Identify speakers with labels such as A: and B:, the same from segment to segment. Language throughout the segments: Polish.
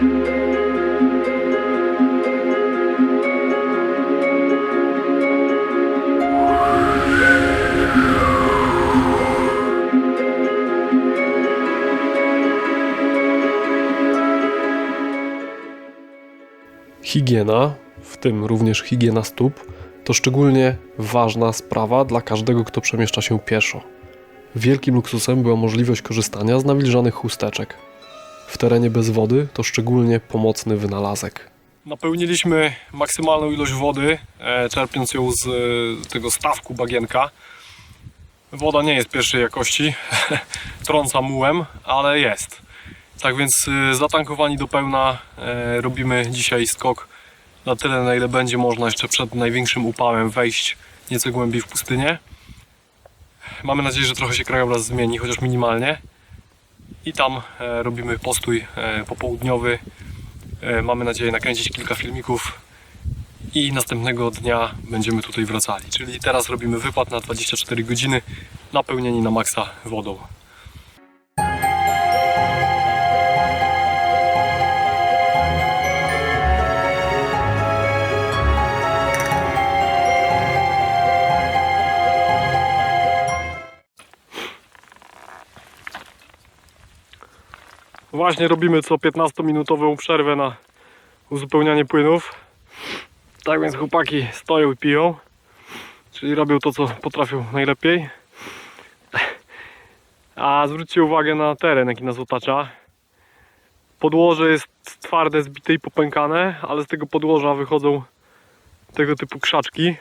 A: Higiena, w tym również higiena stóp, to szczególnie ważna sprawa dla każdego, kto przemieszcza się pieszo. Wielkim luksusem była możliwość korzystania z nawilżanych chusteczek. W terenie bez wody to szczególnie pomocny wynalazek. Napełniliśmy maksymalną ilość wody, e, czerpiąc ją z e, tego stawku bagienka. Woda nie jest pierwszej jakości, trąca mułem, ale jest. Tak więc y, zatankowani do pełna e, robimy dzisiaj skok na tyle, na ile będzie można jeszcze przed największym upałem wejść nieco głębiej w pustynię. Mamy nadzieję, że trochę się krajobraz zmieni, chociaż minimalnie. I tam e, robimy postój e, popołudniowy. E, mamy nadzieję nakręcić kilka filmików i następnego dnia będziemy tutaj wracali. Czyli teraz robimy wypad na 24 godziny, napełnieni na maksa wodą. Właśnie robimy co 15-minutową przerwę na uzupełnianie płynów. Tak więc chłopaki stoją i piją. Czyli robią to, co potrafią najlepiej. A zwróćcie uwagę na teren, jaki nas otacza. Podłoże jest twarde, zbite i popękane, ale z tego podłoża wychodzą tego typu krzaczki.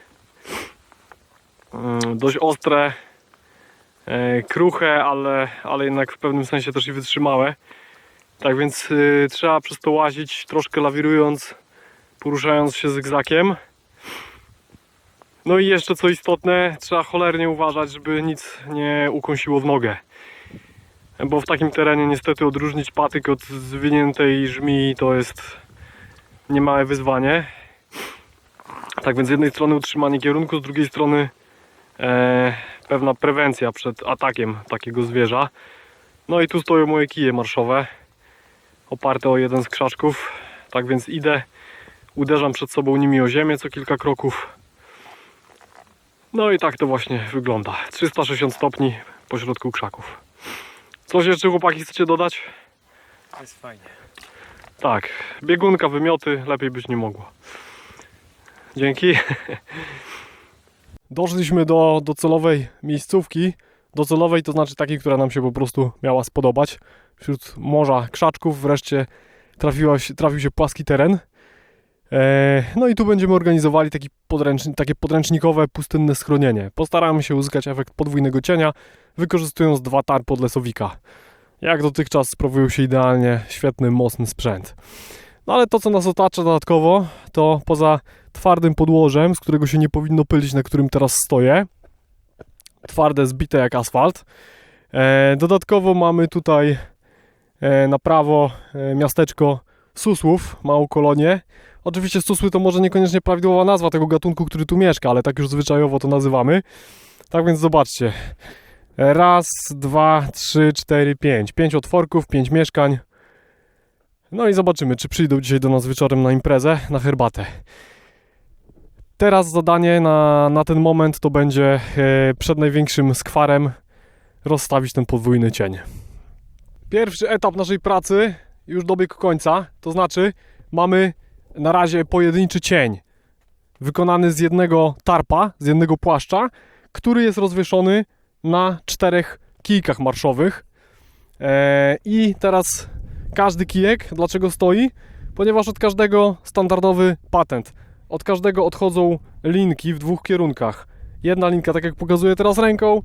A: Mm, Dość ostre, e, kruche, ale, ale jednak w pewnym sensie też i wytrzymałe. Tak więc y, trzeba przez to łazić, troszkę lawirując, poruszając się zygzakiem. No i jeszcze co istotne, trzeba cholernie uważać, żeby nic nie ukąsiło w nogę. Bo w takim terenie niestety odróżnić patyk od zwiniętej żmii to jest niemałe wyzwanie. Tak więc z jednej strony utrzymanie kierunku, z drugiej strony e, pewna prewencja przed atakiem takiego zwierza. No i tu stoją moje kije marszowe oparte o jeden z krzaczków. Tak więc idę, uderzam przed sobą nimi o ziemię co kilka kroków. No i tak to właśnie wygląda. 360 stopni pośrodku krzaków. Coś jeszcze chłopaki chcecie dodać?
B: Jest fajnie.
A: Tak, biegunka, wymioty, lepiej być nie mogło. Dzięki. Doszliśmy do docelowej miejscówki. Docelowej to znaczy takiej, która nam się po prostu miała spodobać. Wśród morza krzaczków wreszcie trafiła się, trafił się płaski teren. E, no i tu będziemy organizowali taki podręcz, takie podręcznikowe pustynne schronienie. Postaramy się uzyskać efekt podwójnego cienia, wykorzystując dwa tarpy od lesowika. Jak dotychczas sprawują się idealnie, świetny, mocny sprzęt. No ale to, co nas otacza dodatkowo, to poza twardym podłożem, z którego się nie powinno pylić, na którym teraz stoję, twarde, zbite jak asfalt. E, dodatkowo mamy tutaj e, na prawo e, miasteczko Susłów, małą kolonię. Oczywiście Susły to może niekoniecznie prawidłowa nazwa tego gatunku, który tu mieszka, ale tak już zwyczajowo to nazywamy. Tak więc zobaczcie. Raz, dwa, trzy, cztery, pięć. Pięć otworków, pięć mieszkań. No i zobaczymy, czy przyjdą dzisiaj do nas wieczorem na imprezę, na herbatę. Teraz zadanie na, na ten moment to będzie e, przed największym skwarem rozstawić ten podwójny cień. Pierwszy etap naszej pracy już dobiegł końca, to znaczy mamy na razie pojedynczy cień wykonany z jednego tarpa, z jednego płaszcza, który jest rozwieszony na czterech kijkach marszowych. E, I teraz każdy kijek, dlaczego stoi? Ponieważ od każdego standardowy patent. Od każdego odchodzą linki w dwóch kierunkach. Jedna linka, tak jak pokazuję teraz ręką,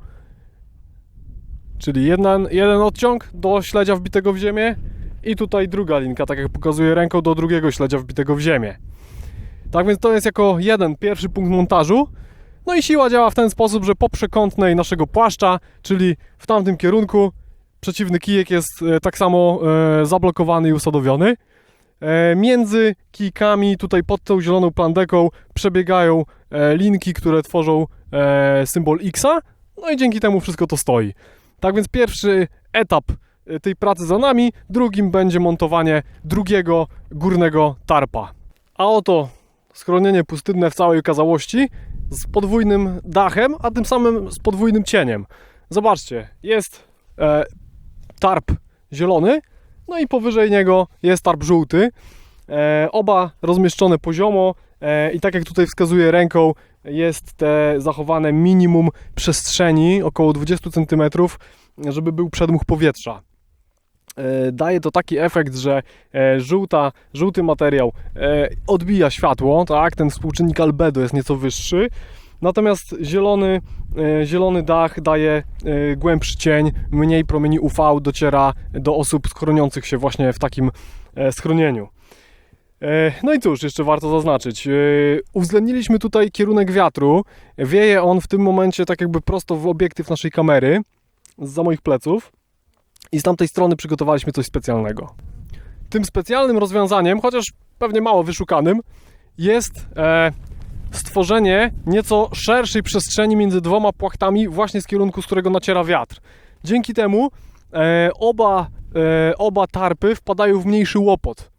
A: czyli jedna, jeden odciąg do śledzia wbitego w ziemię i tutaj druga linka, tak jak pokazuję ręką, do drugiego śledzia wbitego w ziemię. Tak więc to jest jako jeden pierwszy punkt montażu. No i siła działa w ten sposób, że po przekątnej naszego płaszcza, czyli w tamtym kierunku, przeciwny kijek jest e, tak samo e, zablokowany i usadowiony. E, między kijkami, tutaj pod tą zieloną plandeką, przebiegają e, linki, które tworzą e, symbol X, no i dzięki temu wszystko to stoi. Tak więc pierwszy etap tej pracy za nami, drugim będzie montowanie drugiego górnego tarpa. A oto schronienie pustynne w całej okazałości z podwójnym dachem, a tym samym z podwójnym cieniem. Zobaczcie, jest e, tarp zielony, no i powyżej niego jest tarp żółty. E, oba rozmieszczone poziomo e, i tak jak tutaj wskazuje ręką, jest te zachowane minimum przestrzeni, około 20 cm, żeby był przedmuch powietrza. E, Daje to taki efekt, że e, żółta, żółty materiał e, odbija światło, tak? ten współczynnik albedo jest nieco wyższy, natomiast zielony, e, zielony dach daje e, głębszy cień, mniej promieni UV dociera do osób schroniących się właśnie w takim e, schronieniu. No i cóż, jeszcze warto zaznaczyć. Uwzględniliśmy tutaj kierunek wiatru. Wieje on w tym momencie tak jakby prosto w obiektyw naszej kamery, za moich pleców. I z tamtej strony przygotowaliśmy coś specjalnego. Tym specjalnym rozwiązaniem, chociaż pewnie mało wyszukanym, jest stworzenie nieco szerszej przestrzeni między dwoma płachtami, właśnie z kierunku, z którego naciera wiatr. Dzięki temu e, oba, e, oba tarpy wpadają w mniejszy łopot.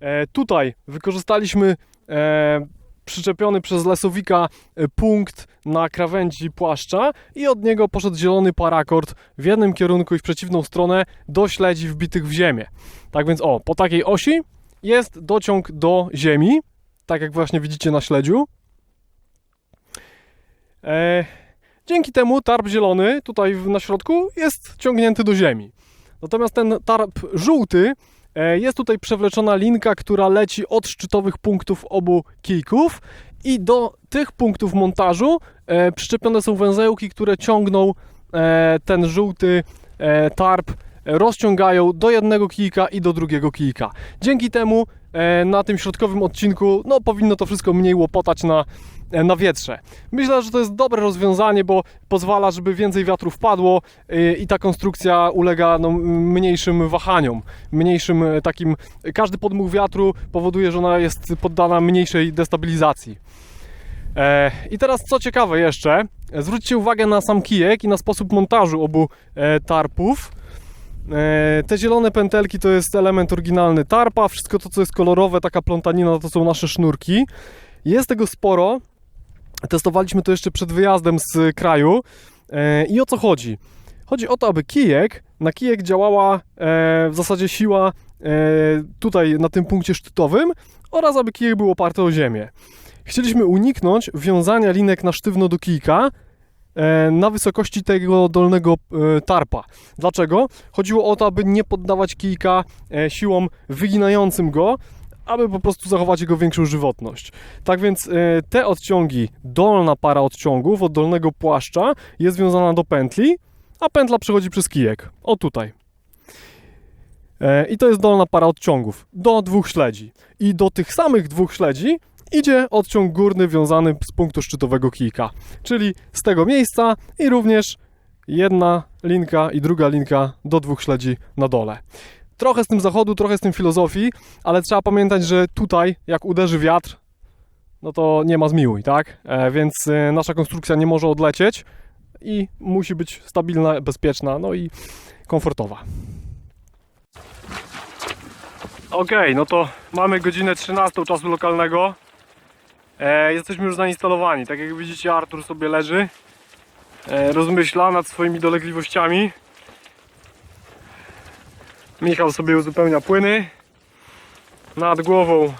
A: E, tutaj wykorzystaliśmy e, przyczepiony przez lesowika e, punkt na krawędzi płaszcza i od niego poszedł zielony parakord w jednym kierunku i w przeciwną stronę do śledzi wbitych w ziemię. Tak więc o, po takiej osi jest dociąg do ziemi, tak jak właśnie widzicie na śledziu. E, dzięki temu tarp zielony tutaj na środku jest ciągnięty do ziemi. Natomiast ten tarp żółty e, jest tutaj przewleczona linka, która leci od szczytowych punktów obu kijków i do tych punktów montażu e, przyczepione są węzełki, które ciągną e, ten żółty e, tarp, e, rozciągają do jednego kijka i do drugiego kijka. Dzięki temu na tym środkowym odcinku no, powinno to wszystko mniej łopotać na, e, na wietrze. Myślę, że to jest dobre rozwiązanie, bo pozwala, żeby więcej wiatru wpadło y, i ta konstrukcja ulega no, mniejszym wahaniom, mniejszym e, takim. Każdy podmuch wiatru powoduje, że ona jest poddana mniejszej destabilizacji. E, I teraz co ciekawe jeszcze, e, zwróćcie uwagę na sam kijek i na sposób montażu obu e, tarpów. E, Te zielone pętelki to jest element oryginalny tarpa, wszystko to co jest kolorowe, taka plątanina to są nasze sznurki. Jest tego sporo, testowaliśmy to jeszcze przed wyjazdem z kraju. E, I o co chodzi? Chodzi o to, aby kijek, na kijek działała e, w zasadzie siła tutaj na tym punkcie szczytowym oraz aby kijek był oparty o ziemię. Chcieliśmy uniknąć wiązania linek na sztywno do kijka na wysokości tego dolnego e, tarpa. Dlaczego? Chodziło o to, aby nie poddawać kijka e, siłom wyginającym go, aby po prostu zachować jego większą żywotność. Tak więc e, te odciągi, dolna para odciągów od dolnego płaszcza jest związana do pętli, a pętla przechodzi przez kijek. O tutaj. E, I to jest dolna para odciągów do dwóch śledzi. I do tych samych dwóch śledzi idzie odciąg górny wiązany z punktu szczytowego kijka. Czyli z tego miejsca i również jedna linka i druga linka do dwóch śledzi na dole. Trochę z tym zachodu, trochę z tym filozofii, ale trzeba pamiętać, że tutaj jak uderzy wiatr, no to nie ma zmiłuj, tak? E, więc e, nasza konstrukcja nie może odlecieć i musi być stabilna, bezpieczna, no i komfortowa. Okej, no to mamy godzinę 13 czasu lokalnego. E, jesteśmy już zainstalowani. Tak jak widzicie, Artur sobie leży, e, rozmyśla nad swoimi dolegliwościami. Michał sobie uzupełnia płyny. Nad głową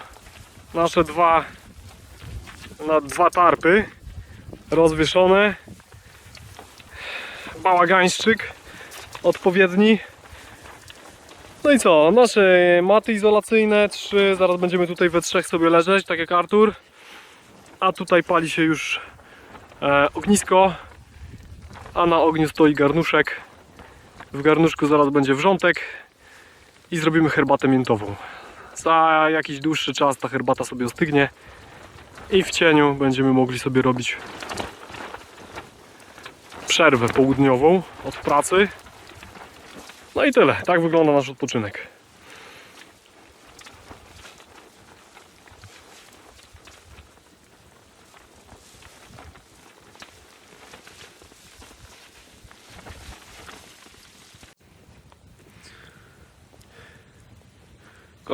A: nasze dwa, na dwa tarpy rozwieszone. Bałagańszczyk odpowiedni. No i co? Nasze maty izolacyjne, trzy, zaraz będziemy tutaj we trzech sobie leżeć, tak jak Artur. A tutaj pali się już e, ognisko, a na ogniu stoi garnuszek. W garnuszku zaraz będzie wrzątek i zrobimy herbatę miętową. Za jakiś dłuższy czas ta herbata sobie ostygnie i w cieniu będziemy mogli sobie robić przerwę południową od pracy. No i tyle. Tak wygląda nasz odpoczynek.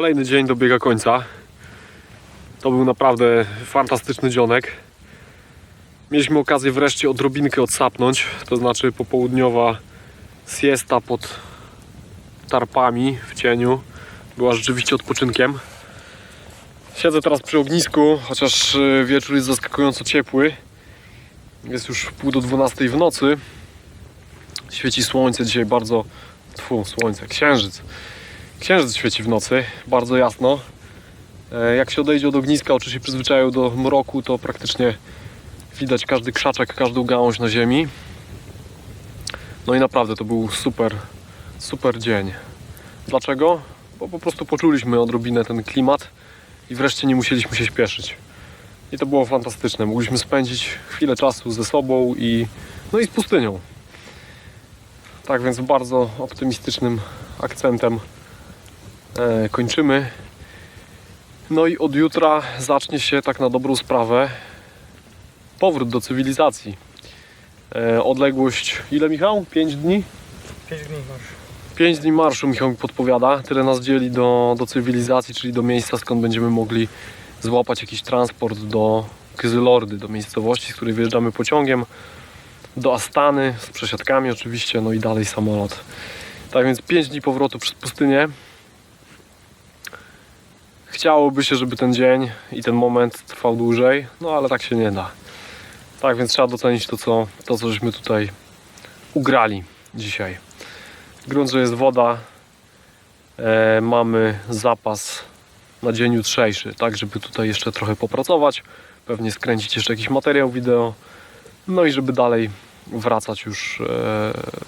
A: Kolejny dzień dobiega końca. To był naprawdę fantastyczny dzionek. Mieliśmy okazję wreszcie odrobinkę odsapnąć, to znaczy popołudniowa siesta pod tarpami w cieniu była rzeczywiście odpoczynkiem. Siedzę teraz przy ognisku, chociaż y, wieczór jest zaskakująco ciepły. Jest już pół do 12 w nocy. Świeci słońce dzisiaj bardzo. Tfu, słońce, księżyc. Księżyc świeci w nocy, bardzo jasno. E, Jak się odejdzie od ogniska, oczy się przyzwyczają do mroku, to praktycznie widać każdy krzaczek, każdą gałąź na ziemi. No i naprawdę to był super, super dzień. Dlaczego? Bo po prostu poczuliśmy odrobinę ten klimat i wreszcie nie musieliśmy się śpieszyć. I to było fantastyczne. Mogliśmy spędzić chwilę czasu ze sobą i, no i z pustynią. Tak więc bardzo optymistycznym akcentem kończymy. No i od jutra zacznie się tak na dobrą sprawę powrót do cywilizacji. E, odległość ile Michał? 5 dni?
B: 5 dni masz.
A: 5 dni marszu Michał mi podpowiada. Tyle nas dzieli do, do cywilizacji, czyli do miejsca skąd będziemy mogli złapać jakiś transport do Kyzylordy, do miejscowości, z której wyjeżdżamy pociągiem, do Astany z przesiadkami oczywiście, no i dalej samolot. Tak więc 5 dni powrotu przez pustynię. Chciałoby się, żeby ten dzień i ten moment trwał dłużej, no ale tak się nie da. Tak więc trzeba docenić to, co, to, co żeśmy tutaj ugrali dzisiaj. Grunt, że jest woda, e, mamy zapas na dzień jutrzejszy, tak żeby tutaj jeszcze trochę popracować, pewnie skręcić jeszcze jakiś materiał wideo, no i żeby dalej wracać już e,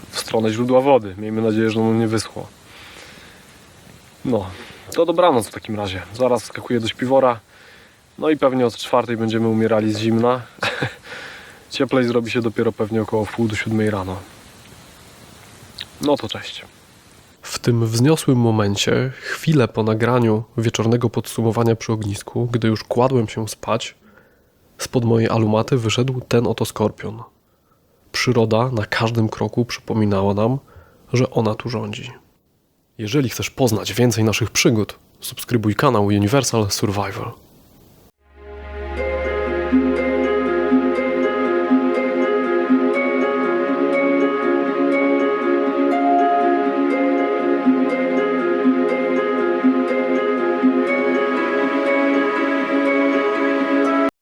A: w stronę źródła wody. Miejmy nadzieję, że ono nie wyschło. No, to dobranoc w takim razie. Zaraz skakuję do śpiwora, no i pewnie od czwartej będziemy umierali z zimna. Cieplej zrobi się dopiero pewnie około wpół do siódmej rano. No to cześć. W tym wzniosłym momencie, chwilę po nagraniu wieczornego podsumowania przy ognisku, gdy już kładłem się spać, spod mojej alumaty wyszedł ten oto skorpion. Przyroda na każdym kroku przypominała nam, że ona tu rządzi. Jeżeli chcesz poznać więcej naszych przygód, subskrybuj kanał Universal Survival.